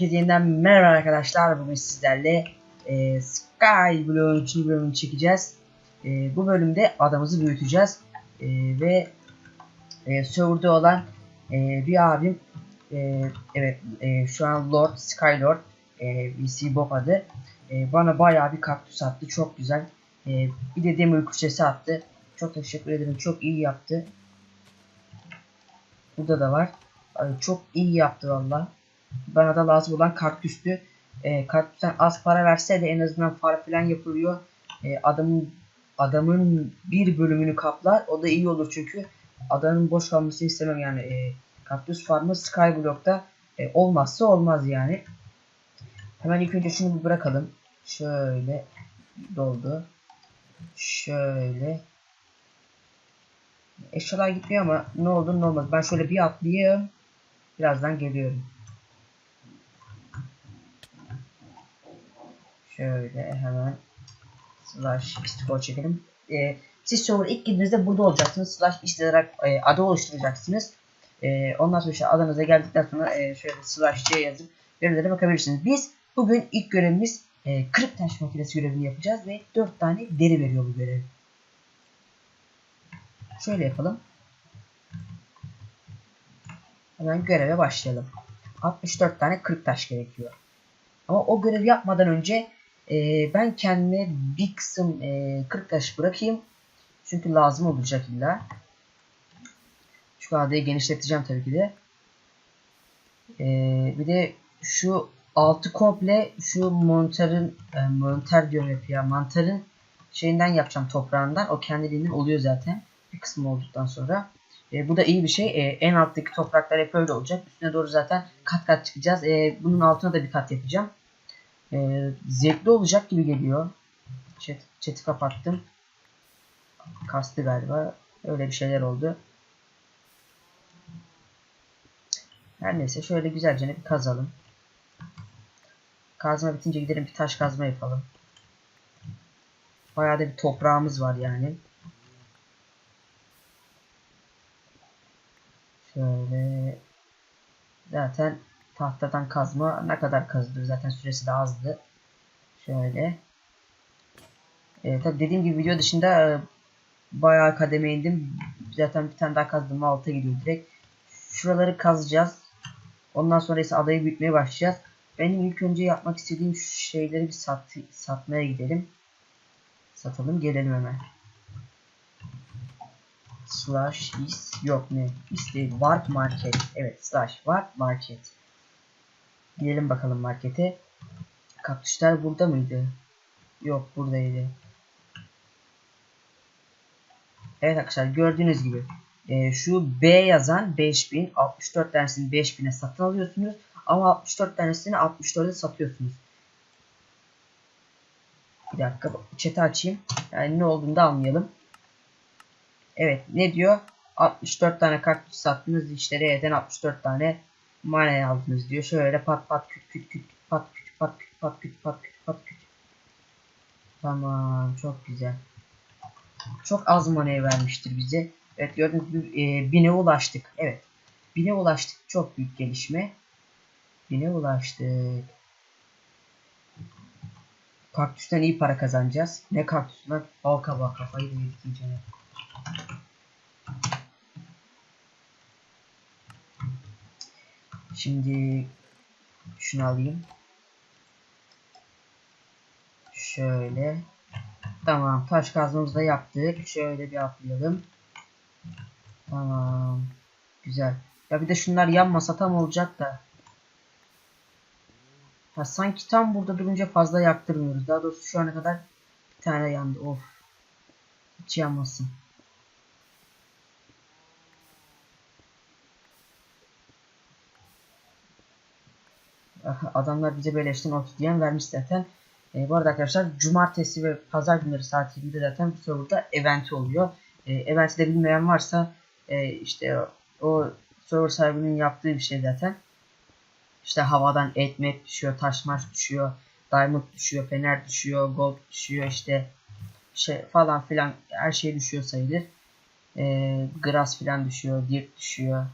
Herkese yeniden merhaba arkadaşlar. Bugün sizlerle e, Sky Blue'un 3. bölümünü çekeceğiz. E, bu bölümde adamızı büyüteceğiz. E, ve e, serverda olan e, bir abim e, evet e, şu an Lord Skylord e, VC Bob adı. E, bana bayağı bir kaktüs attı. Çok güzel. E, bir de demir kuşesi attı. Çok teşekkür ederim. Çok iyi yaptı. Burada da var. Çok iyi yaptı valla. Bana da lazım olan kaktüstü. E, kaktüsten az para verse de en azından far falan yapılıyor. E, adamın adamın bir bölümünü kaplar. O da iyi olur çünkü adamın boş kalmasını istemem yani. E, kaktüs farmı Skyblock'ta e, olmazsa olmaz yani. Hemen ilk önce şunu bırakalım. Şöyle doldu. Şöyle. Eşyalar gitmiyor ama ne olur ne olmaz. Ben şöyle bir atlayayım. Birazdan geliyorum. Şöyle hemen slash istifor çekelim. Ee, siz server ilk girdiğinizde burada olacaksınız. Slash isteyerek e, adı oluşturacaksınız. E, ondan sonra işte adınıza geldikten sonra e, şöyle slash c yazıp verilere bakabilirsiniz. Biz bugün ilk görevimiz e, kırık taş makinesi görevini yapacağız ve 4 tane deri veriyor bu görev. Şöyle yapalım. Hemen göreve başlayalım. 64 tane 40 taş gerekiyor. Ama o görevi yapmadan önce e, ben kendime bir kısım e, 40 taş bırakayım. Çünkü lazım olacak illa. Şu adayı genişleteceğim tabii ki de. E, bir de şu altı komple şu montarın e, montar diyorum hep ya mantarın şeyinden yapacağım toprağından. O kendiliğinden oluyor zaten. Bir kısmı olduktan sonra. E, bu da iyi bir şey. E, en alttaki topraklar hep öyle olacak. Üstüne doğru zaten kat kat çıkacağız. E, bunun altına da bir kat yapacağım. E, zevkli olacak gibi geliyor. Chat, chat'i kapattım. Kastı galiba. Öyle bir şeyler oldu. Her neyse şöyle güzelce bir kazalım. Kazma bitince gidelim bir taş kazma yapalım. Bayağı da bir toprağımız var yani. Şöyle zaten tahtadan kazma ne kadar kazılır zaten süresi de azdı. Şöyle. E, tabi dediğim gibi video dışında e, bayağı kademe indim. Zaten bir tane daha kazdım alta gidiyor direkt. Şuraları kazacağız. Ondan sonra ise adayı büyütmeye başlayacağız. Benim ilk önce yapmak istediğim şeyleri bir sat, satmaya gidelim. Satalım gelelim hemen slash is yok ne is değil warp market evet slash warp market gidelim bakalım markete. Kaktüsler burada mıydı? Yok buradaydı. Evet arkadaşlar gördüğünüz gibi e, şu B yazan 5000 64 tanesini 5000'e satın alıyorsunuz ama 64 tanesini 64'e satıyorsunuz. Bir dakika chat'i açayım. Yani ne olduğunu da anlayalım. Evet ne diyor? 64 tane kaktüs sattınız işte R'den 64 tane mane aldınız diyor. Şöyle pat pat küt küt küt pat küt pat küt pat küt pat küt pat küt. Tamam çok güzel. Çok az money vermiştir bize. Evet gördüğünüz gibi e, bine ulaştık. Evet. Bine ulaştık. Çok büyük gelişme. Bine ulaştık. Kaktüsten iyi para kazanacağız. Ne kaktüs lan? Bal kabağı kafayı da yedik Şimdi şunu alayım. Şöyle. Tamam. Taş kazmamızı da yaptık. Şöyle bir atlayalım. Tamam. Güzel. Ya bir de şunlar yanmasa tam olacak da. Ha, sanki tam burada durunca fazla yaktırmıyoruz. Daha doğrusu şu ana kadar bir tane yandı. Of. Hiç yanmasın. Adamlar bize beleşten obsidiyen vermiş zaten. E, bu arada arkadaşlar cumartesi ve pazar günleri saat 20'de zaten bu serverda event oluyor. E, eventi de bilmeyen varsa e, işte o server sahibinin yaptığı bir şey zaten. İşte havadan et met düşüyor, taş maş düşüyor, diamond düşüyor, fener düşüyor, gold düşüyor işte şey falan filan her şey düşüyor sayılır. E, grass filan düşüyor, dirt düşüyor.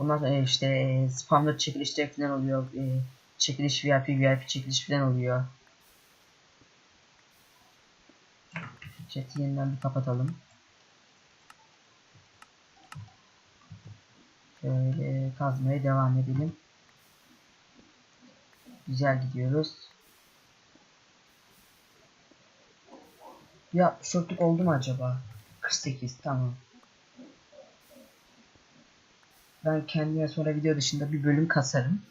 Ondan e, işte e, spamlı çekilişler falan oluyor. E, çekiliş VIP, VIP çekiliş falan oluyor. Chat'i yeniden bir kapatalım. Şöyle kazmaya devam edelim. Güzel gidiyoruz. Ya şortluk oldu mu acaba? 48 tamam. Ben kendime sonra video dışında bir bölüm kasarım.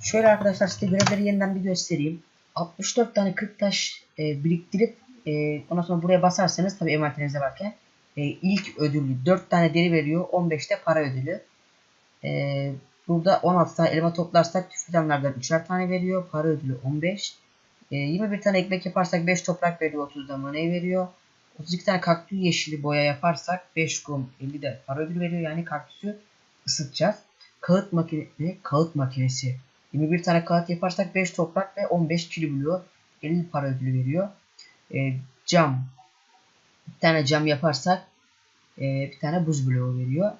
Şöyle arkadaşlar size görevleri yeniden bir göstereyim. 64 tane 40 taş e, biriktirip e, ondan sonra buraya basarsanız tabi envanterinizde varken e, ilk ödüllü 4 tane deri veriyor. 15 de para ödülü. E, burada 16 tane elma toplarsak filanlardan 3'er tane veriyor. Para ödülü 15. E, 21 tane ekmek yaparsak 5 toprak veriyor. 30 da money veriyor. 32 tane kaktüs yeşili boya yaparsak 5 kum 50 de para ödülü veriyor. Yani kaktüsü ısıtacağız. Kağıt makinesi, kağıt makinesi. 21 tane kağıt yaparsak 5 toprak ve 15 kilo buluyor. 50 para ödülü veriyor. E, cam. Bir tane cam yaparsak e, bir tane buz bloğu veriyor.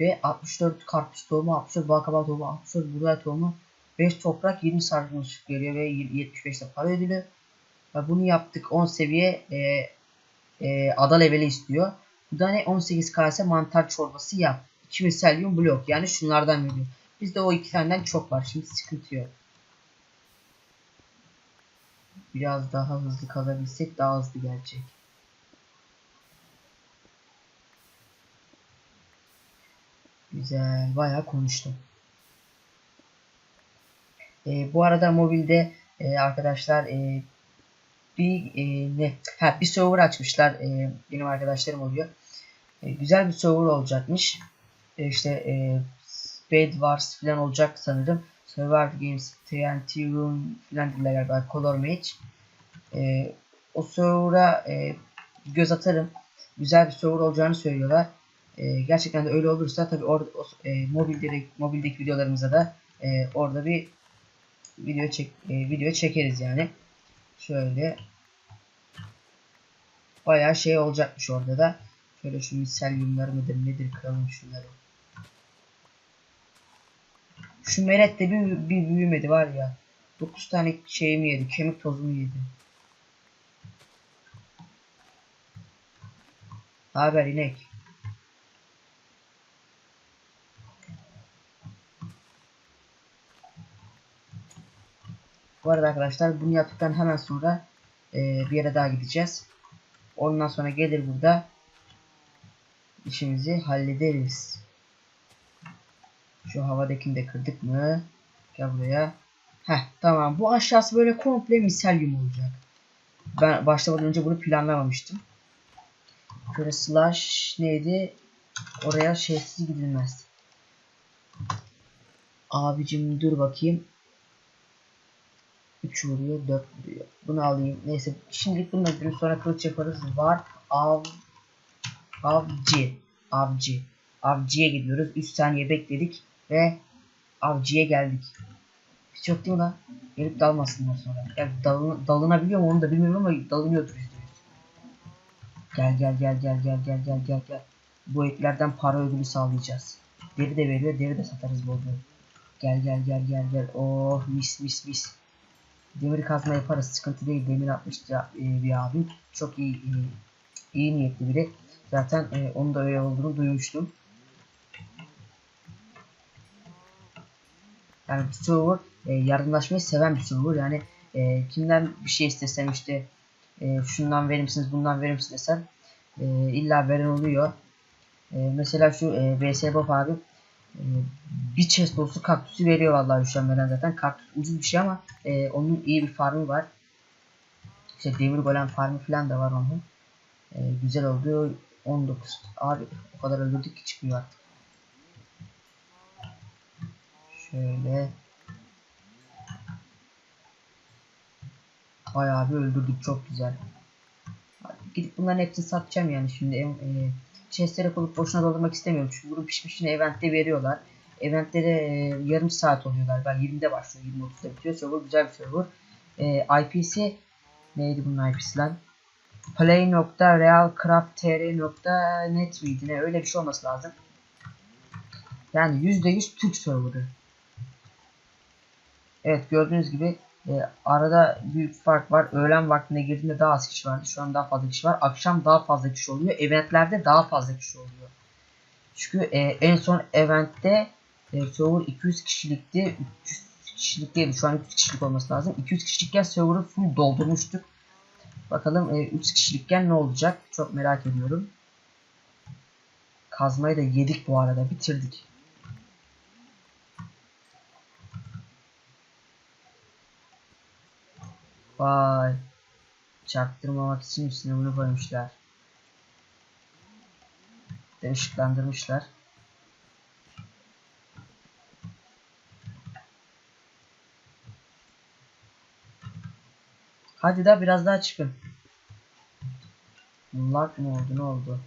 Ve 64 karpuz tohumu, 64 balkabağ tohumu, 64 buğday tohumu, 5 toprak, 20 sarımsak veriyor ve 75 de para ödülü. Ve bunu yaptık 10 seviye e, e, ada leveli istiyor. Bu da ne 18 kase mantar çorbası yap. 2 miselyum blok yani şunlardan veriyor. Bizde o iki taneden çok var. Şimdi sıkıntı yok. Biraz daha hızlı kazabilsek daha hızlı gelecek. Güzel. Bayağı konuştum. E, bu arada mobilde e, arkadaşlar e, bir e, ne ha, bir server açmışlar. E, benim arkadaşlarım oluyor. E, güzel bir server olacakmış. E, işte e, Bed Wars falan olacak sanırım. Survivor Games, TNT Room falan dediler galiba. Color Match. E, o server'a e, göz atarım. Güzel bir server olacağını söylüyorlar. E, gerçekten de öyle olursa tabi orada e, mobildeki, mobildeki videolarımıza da e, orada bir video çek e, video çekeriz yani. Şöyle bayağı şey olacakmış orada da. Şöyle şu miselyumları mıdır nedir kıralım şunları. Şu meret de bir, bir büyümedi var ya. 9 tane şeyimi yedi. Kemik tozumu yedi. Haber inek. Bu arada arkadaşlar bunu yaptıktan hemen sonra e, bir yere daha gideceğiz. Ondan sonra gelir burada işimizi hallederiz. Şu havadakini de kırdık mı? Gel buraya. Heh tamam. Bu aşağısı böyle komple miselyum olacak. Ben başlamadan önce bunu planlamamıştım. Şöyle slash neydi? Oraya şeysiz gidilmez. Abicim dur bakayım. 3 vuruyor 4 vuruyor. Bunu alayım. Neyse şimdilik bunu öldürün sonra kılıç yaparız. Var av avcı. Avcı. Avcıya gidiyoruz. 3 saniye bekledik ve avcıya geldik. Hiç yok değil mi lan? Gelip dalmasınlar sonra. Yani dalın, dalınabiliyor mu onu da bilmiyorum ama dalınıyordur işte. Gel gel gel gel gel gel gel gel gel. Bu etlerden para ödülü sağlayacağız. Deri de veriyor, deri de satarız bol bol. Gel gel gel gel gel. Oh mis mis mis. Demir kazma yaparız. Sıkıntı değil. Demir atmıştı e, bir abim. Çok iyi, iyi, iyi niyetli biri. Zaten e, onun da öyle olduğunu duymuştum. Yani server e, yardımlaşmayı seven bir server. Yani e, kimden bir şey istesem işte e, şundan verir misiniz bundan verir misiniz desem e, illa veren oluyor. E, mesela şu e, VS Bob abi e, bir chest dolusu kaktüsü veriyor vallahi üşenmeden zaten. Kaktüs ucuz bir şey ama e, onun iyi bir farmı var. İşte demir golem farmı falan da var onun. E, güzel oldu. 19. Abi o kadar öldürdük ki çıkmıyor artık. Şöyle. Bayağı bir öldürdük çok güzel. Gidip bunların hepsini satacağım yani şimdi. E, chestlere koyup boşuna doldurmak istemiyorum. Çünkü bunu pişmişini eventte veriyorlar. Eventte de e, yarım saat oluyor galiba. 20'de başlıyor. 20-30'da bitiyor. Server güzel bir server. E, IP'si neydi bunun IP'si lan? play.realcrafttr.net miydi ne öyle bir şey olması lazım. Yani %100 Türk serverı. Evet gördüğünüz gibi e, arada büyük fark var. Öğlen vaktinde girdiğinde daha az kişi vardı. Şu an daha fazla kişi var. Akşam daha fazla kişi oluyor. Eventlerde daha fazla kişi oluyor. Çünkü e, en son eventte e, server 200 kişilikti. 300 kişilik değil. Şu an 300 kişilik olması lazım. 200 kişilikken server'ı full doldurmuştuk. Bakalım e, 3 kişilikken ne olacak? Çok merak ediyorum. Kazmayı da yedik bu arada. Bitirdik. Vay. Çaktırmamak için üstüne bunu koymuşlar. De ışıklandırmışlar. Hadi da biraz daha çıkın. Lag mı oldu ne oldu?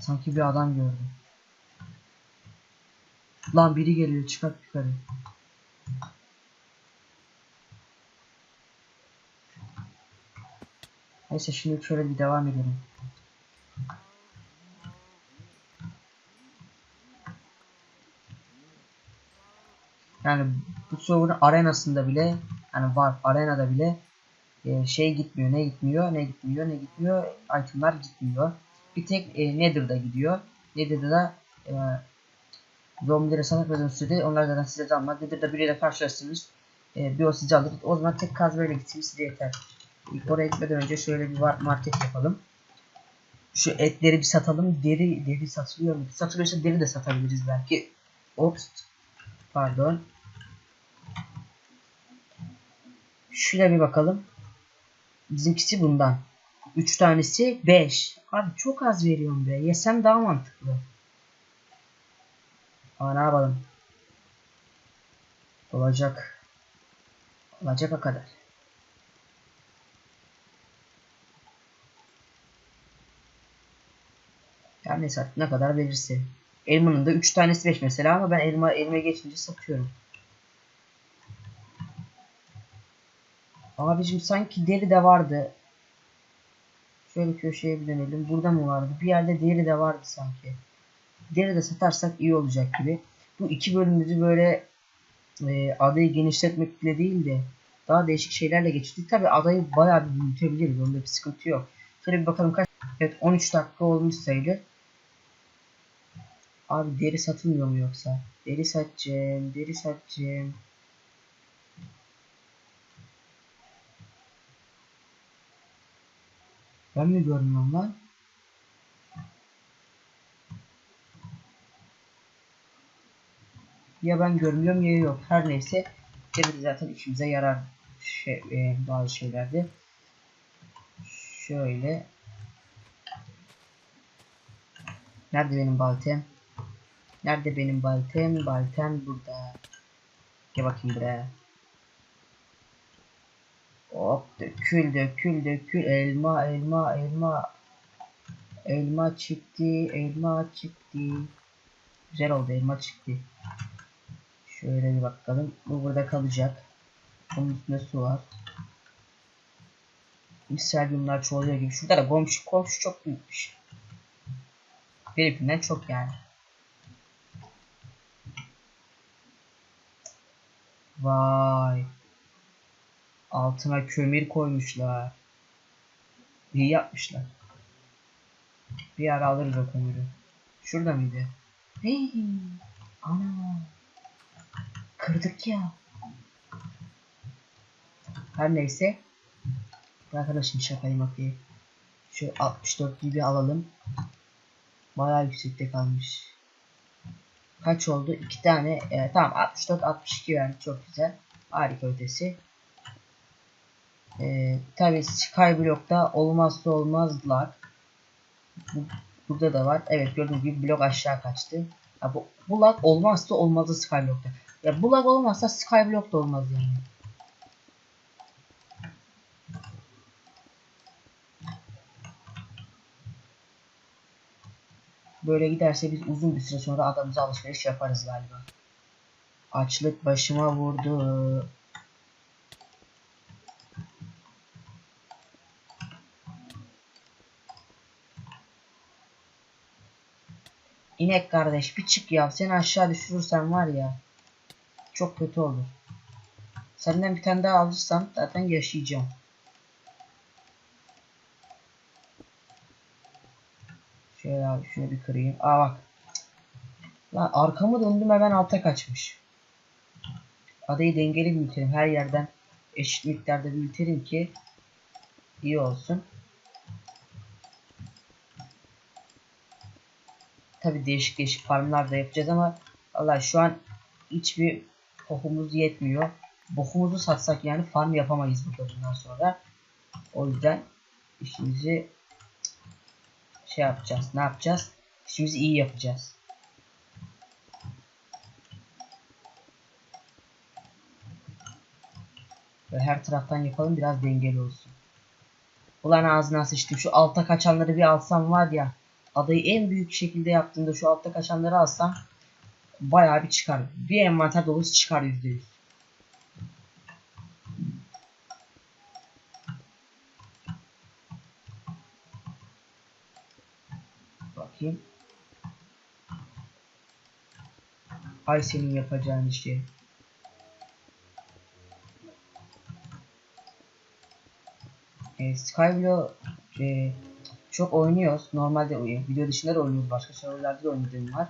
Sanki bir adam gördüm. Lan biri geliyor çıkart yukarı. Neyse şimdi şöyle bir devam edelim. Yani bu server'ın arenasında bile yani var arenada bile e, şey gitmiyor ne gitmiyor ne gitmiyor ne gitmiyor itemlar gitmiyor. Bir tek e, Nether'da gidiyor. Nether'da da e, zombileri sanatmadığınız sürede onlar zaten size dalmaz. Nether'da biriyle karşılaştınız. E, bir o sizi alır. O zaman tek kazmayla gitsiniz size yeter. İlk oraya gitmeden önce şöyle bir market yapalım. Şu etleri bir satalım. Deri deri satılıyor mu? Satılıyorsa deri de satabiliriz belki. Ops. Pardon. Şuna bir bakalım. Bizimkisi bundan. 3 tanesi 5. Abi çok az veriyorum be. Yesem daha mantıklı. Ama ne yapalım? Olacak. Olacak o kadar. Yani neyse artık ne kadar verirse. Elmanın da 3 tanesi 5 mesela ama ben elma elime geçince satıyorum. Abicim sanki deri de vardı. Şöyle köşeye bir dönelim. Burada mı vardı? Bir yerde deri de vardı sanki. Deri de satarsak iyi olacak gibi. Bu iki bölümümüzü böyle e, adayı genişletmekle değil de daha değişik şeylerle geçirdik. Tabi adayı bayağı bir büyütebiliriz. Onda bir sıkıntı yok. Şöyle bir bakalım kaç. Evet 13 dakika olmuş sayılır. Abi deri satılmıyor mu yoksa? Deri satacağım. Deri satacağım. Ben mi görmüyorum lan? Ya ben görmüyorum ya yok. Her neyse. Deri zaten işimize yarar şey, e, bazı şeylerde. Şöyle. Nerede benim baltem? Nerede benim baltem? Baltem burada. Gel bakayım buraya. Hop dökül dökül dökül. Elma elma elma. Elma çıktı. Elma çıktı. Güzel oldu elma çıktı. Şöyle bir bakalım. Bu burada kalacak. Bunun üstünde su var. Miseryumlar çoğalıyor gibi. Şurada da komşu komşu çok büyükmüş. Benimkinden çok yani. Vay. Altına kömür koymuşlar. İyi yapmışlar. Bir ara alırız o kömürü. Şurada mıydı? Hey. Ana. Kırdık ya. Her neyse. Arkadaşım şakayı makayı. Şu 64 gibi alalım. Bayağı yüksekte kalmış. Kaç oldu? 2 tane. E, tamam 64 62 yani çok güzel. Harika ötesi. E, Tabi Skyblock'ta olmazsa olmazlar. Bu, burada da var. Evet gördüğünüz gibi blok aşağı kaçtı. Ya bu, bu lag olmazsa olmazı Skyblock'ta. Ya bu lag olmazsa Skyblock da olmaz yani. Böyle giderse biz uzun bir süre sonra adamıza alışveriş yaparız galiba. Açlık başıma vurdu. İnek kardeş bir çık ya. Seni aşağı düşürürsen var ya. Çok kötü olur. Senden bir tane daha alırsam zaten yaşayacağım. Şöyle abi şunu bir kırayım. Aa bak. Lan arkamı döndüm hemen alta kaçmış. Adayı dengeli büyütelim. Her yerden eşit miktarda büyütelim ki iyi olsun. Tabi değişik değişik farmlar da yapacağız ama Allah şu an hiçbir bokumuz yetmiyor. Bokumuzu satsak yani farm yapamayız burada bundan sonra. O yüzden işimizi şey yapacağız. Ne yapacağız? İşimizi iyi yapacağız. Ve her taraftan yapalım biraz dengeli olsun. Ulan ağzına sıçtım. Şu alta kaçanları bir alsam var ya. Adayı en büyük şekilde yaptığımda şu altta kaçanları alsam bayağı bir çıkar. Bir envanter dolusu çıkar %100. Bakayım. Ay senin yapacağın işi. E, Skyblock e, çok oynuyoruz. Normalde e, video dışında da oynuyoruz. Başka serverlerde de oynadığım var.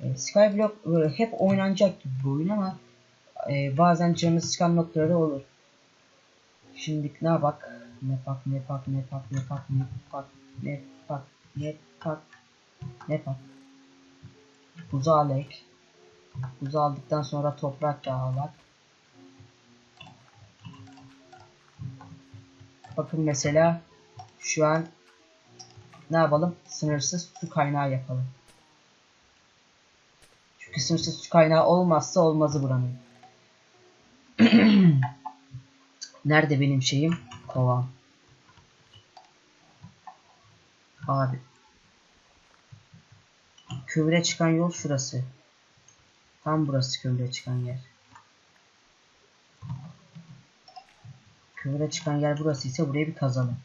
E, Skyblock e, hep oynanacak gibi bir oyun ama e, bazen canı sıkan noktaları olur. Şimdi ne bak? Ne bak ne bak ne bak ne bak ne bak ne bak ne bak ne bak Buzağı Buzağı aldıktan sonra toprak dağılak. Bakın mesela şu an ne yapalım? Sınırsız su kaynağı yapalım. Çünkü sınırsız su kaynağı olmazsa olmazı buranın. Nerede benim şeyim? Kovam. Abi. Kömüre çıkan yol şurası. Tam burası kömüre çıkan yer. Kömüre çıkan yer burası ise buraya bir kazalım.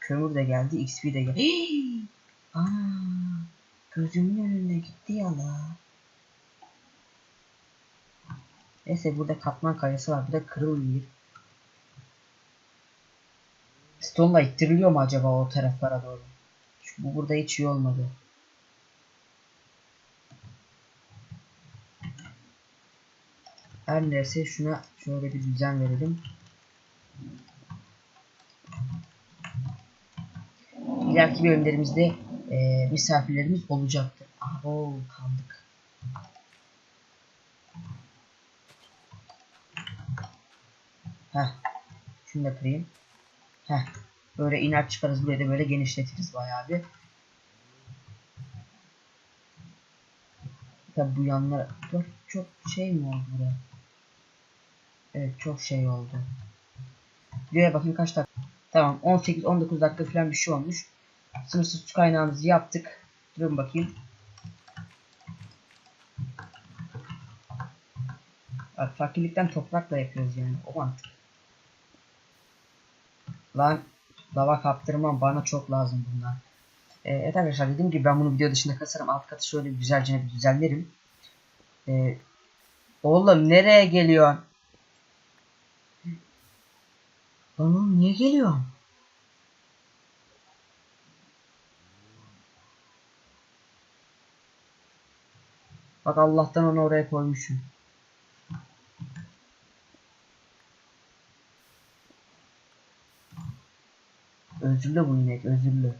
Kömür de geldi, XP de geldi. Aa, gözümün önünde gitti ya. Neyse burada katman kayası var. Burada kırılmıyor. Stone'la ittiriliyor mu acaba o taraflara doğru? Çünkü bu burada hiç iyi olmadı. Her neyse şuna şöyle bir düzen verelim. İleriki bölümlerimizde e, misafirlerimiz olacaktır. Abo kaldık. Heh. Şunu da kırayım. Heh. Böyle iner çıkarız buraya da böyle genişletiriz bayağı bir. Tabi bu yanlar çok, çok şey mi oldu buraya? Evet çok şey oldu. Videoya bakayım kaç dakika. Tamam 18-19 dakika falan bir şey olmuş. Sınırsız su kaynağımızı yaptık. Durun bakayım. Bak fakirlikten toprakla yapıyoruz yani. O mantık. Lan lava kaptırmam bana çok lazım bunlar. Ee, evet arkadaşlar dediğim gibi ben bunu video dışında kasarım. Alt katı şöyle güzelce bir düzenlerim. Ee, oğlum nereye geliyorsun? Lan oğlum niye geliyorsun? Bak Allah'tan onu oraya koymuşum. Özürlü bu inek, özürlü.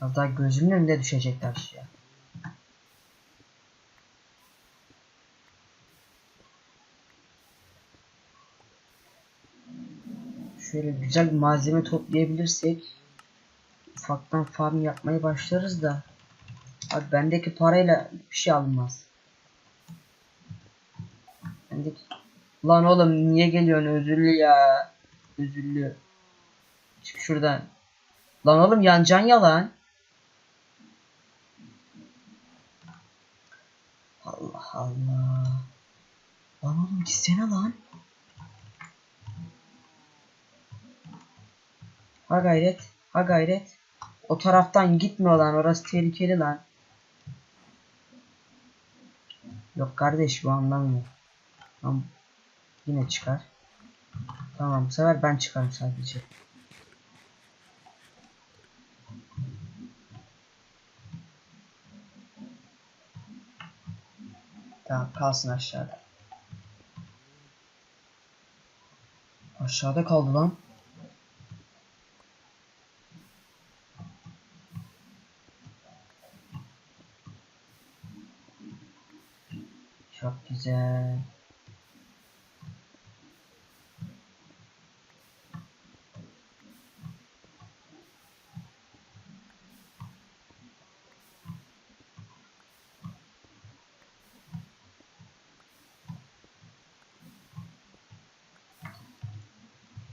Az daha gözümün önünde düşecekler aşağı. Şöyle güzel bir malzeme toplayabilirsek ufaktan farm yapmaya başlarız da abi bendeki parayla bir şey alınmaz. Bendeki Lan oğlum niye geliyorsun özürlü ya? Özürlü. Çık şuradan. Lan oğlum yancan yalan. Allah Allah. Lan oğlum gitsene lan. Ha gayret. Ha gayret. O taraftan gitme lan. Orası tehlikeli lan. Yok kardeş bu anlamıyor. Tamam. Yine çıkar. Tamam bu sefer ben çıkarım sadece. Tamam kalsın aşağıda. Aşağıda kaldı lan. Çok güzel.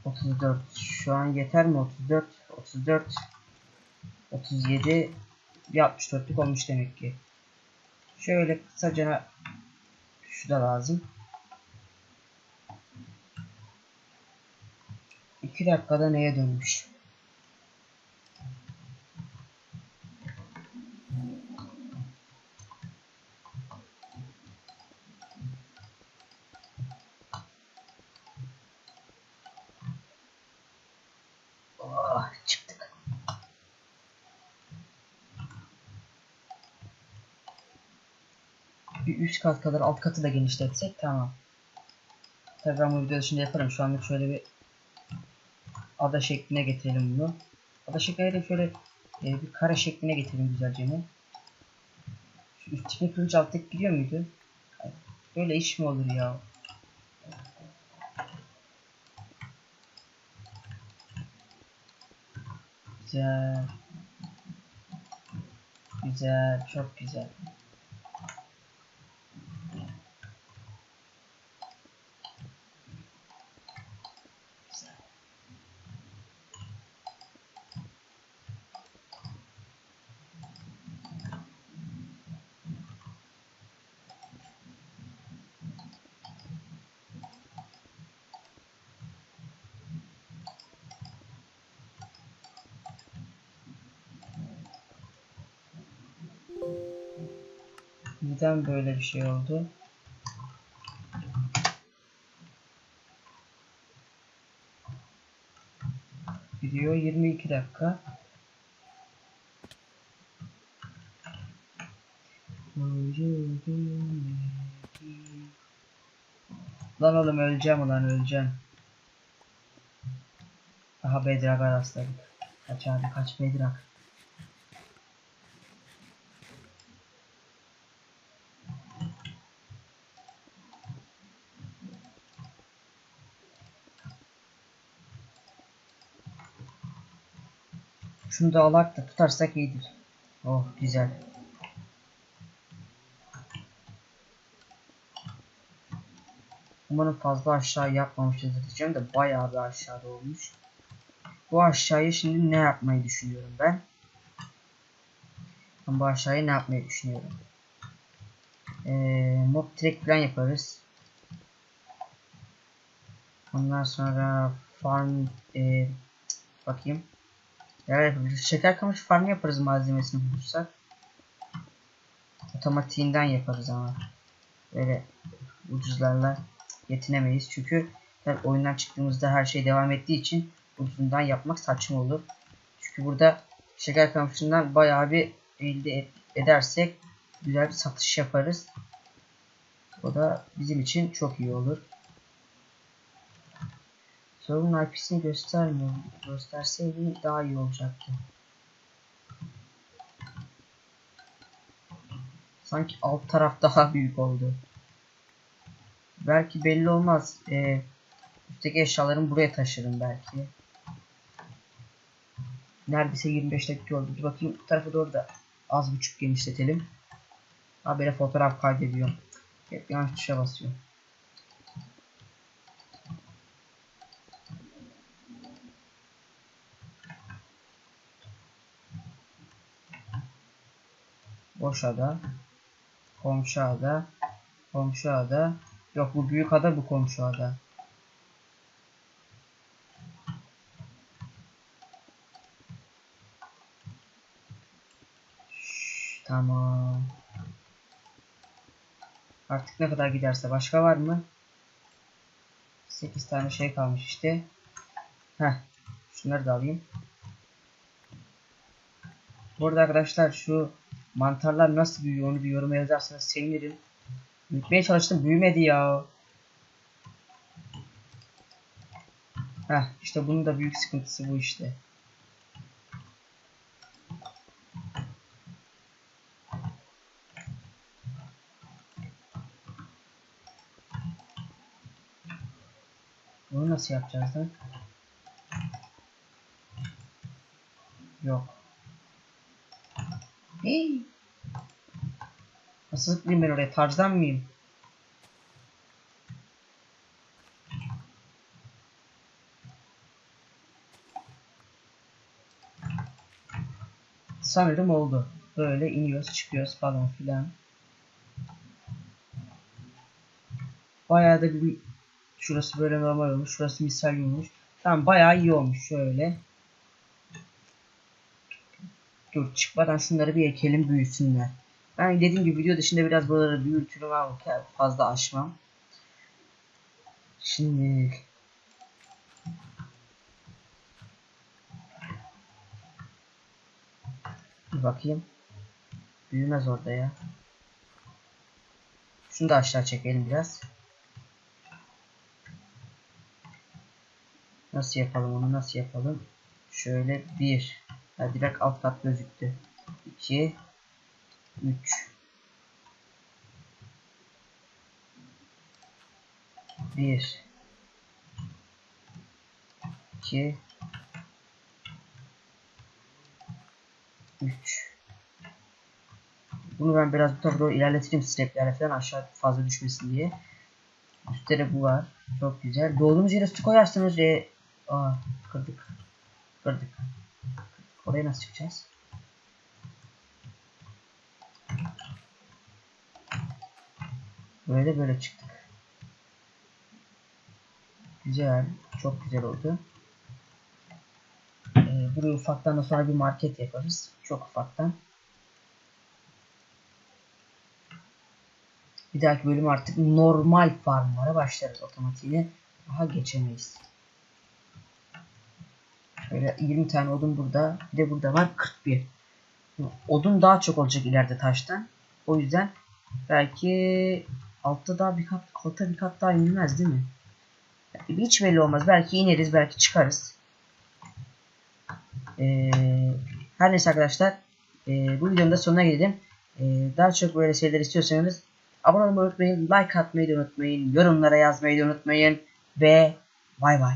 Otuz dört. Şu an yeter mi? Otuz dört. Otuz dört. Otuz yedi. Bir altmış dörtlük olmuş demek ki. Şöyle kısaca şu da lazım. 2 dakikada neye dönmüş? 60 kat kadar alt katı da genişletsek tamam. Tabii ben bu videoda şimdi yaparım. Şu anlık şöyle bir ada şekline getirelim bunu. Ada şekline şöyle e, bir kare şekline getirelim güzelce mi? Şu üstteki kılıç alttaki gidiyor muydu? Böyle iş mi olur ya? Güzel. Güzel, çok güzel. Neden böyle bir şey oldu? Video 22 dakika. Lan oğlum öleceğim ulan öleceğim. Aha Bedrak'a rastladık. Kaç abi kaç Bedrak. Şunu da alak da tutarsak iyidir. Oh güzel. Umarım fazla aşağı yapmamışızdır diyeceğim de bayağı bir aşağıda olmuş. Bu aşağıya şimdi ne yapmayı düşünüyorum ben? Bu aşağıya ne yapmayı düşünüyorum? Ee, mob track falan yaparız. Ondan sonra farm e, bakayım. Neler yapabiliriz? Şeker kamışı farmı yaparız malzemesini bulursak. Otomatiğinden yaparız ama. Böyle ucuzlarla yetinemeyiz. Çünkü tabii oyundan çıktığımızda her şey devam ettiği için ucuzundan yapmak saçma olur. Çünkü burada şeker kamışından bayağı bir elde edersek güzel bir satış yaparız. O da bizim için çok iyi olur. Sorunun IP'sini göstermiyor. Gösterseydi daha iyi olacaktı. Sanki alt taraf daha büyük oldu. Belki belli olmaz. Ee, üstteki eşyalarımı buraya taşırım belki. Neredeyse 25 dakika oldu. Dur bakayım bu tarafa doğru da az buçuk genişletelim. Habere fotoğraf kaydediyorum. Hep yanlış tuşa basıyorum. Koşada. Komşuada. Komşuada. Yok bu büyük ada bu komşuada. Şş, tamam. Artık ne kadar giderse başka var mı? 8 tane şey kalmış işte. Heh. Şunları da alayım. Burada arkadaşlar şu mantarlar nasıl büyüyor onu bir yoruma yazarsanız sevinirim. Büyütmeye çalıştım büyümedi ya. Heh işte bunun da büyük sıkıntısı bu işte. Bunu nasıl yapacağız lan? Yok. Hey. Nasıl zıplayayım ben oraya? Tarzan mıyım? Sanırım oldu. Böyle iniyoruz çıkıyoruz falan filan. Bayağı da bir şurası böyle normal olmuş. Şurası misal olmuş. Tamam bayağı iyi olmuş şöyle. Dur çıkmadan şunları bir ekelim büyüsünler. Ben dediğim gibi video dışında biraz buraları büyütürüm ama fazla aşmam. Şimdi bir bakayım. Büyümez orada ya. Şunu da aşağı çekelim biraz. Nasıl yapalım onu nasıl yapalım? Şöyle bir. Ha, direkt alt kat gözüktü. 2 3 1 2 3 Bunu ben biraz bu tarafa doğru ilerletirim steplerle falan aşağı fazla düşmesin diye. Üstte de bu var. Çok güzel. Doğduğumuz yere su koyarsınız. E, aa, kırdık. Kırdık. Oraya nasıl çıkacağız? Böyle böyle çıktık. Güzel. Çok güzel oldu. Ee, buraya ufaktan da sonra bir market yaparız. Çok ufaktan. Bir dahaki bölüm artık normal farmlara başlarız otomatiğine. Daha geçemeyiz. Şöyle 20 tane odun burada. Bir de burada var 41. Odun daha çok olacak ileride taştan. O yüzden belki altta daha bir kat, altta bir kat daha inilmez değil mi? Yani hiç belli olmaz. Belki ineriz, belki çıkarız. Ee, her neyse arkadaşlar. E, bu videonun da sonuna gelelim. E, daha çok böyle şeyler istiyorsanız abone olmayı unutmayın. Like atmayı da unutmayın. Yorumlara yazmayı da unutmayın. Ve bay bay.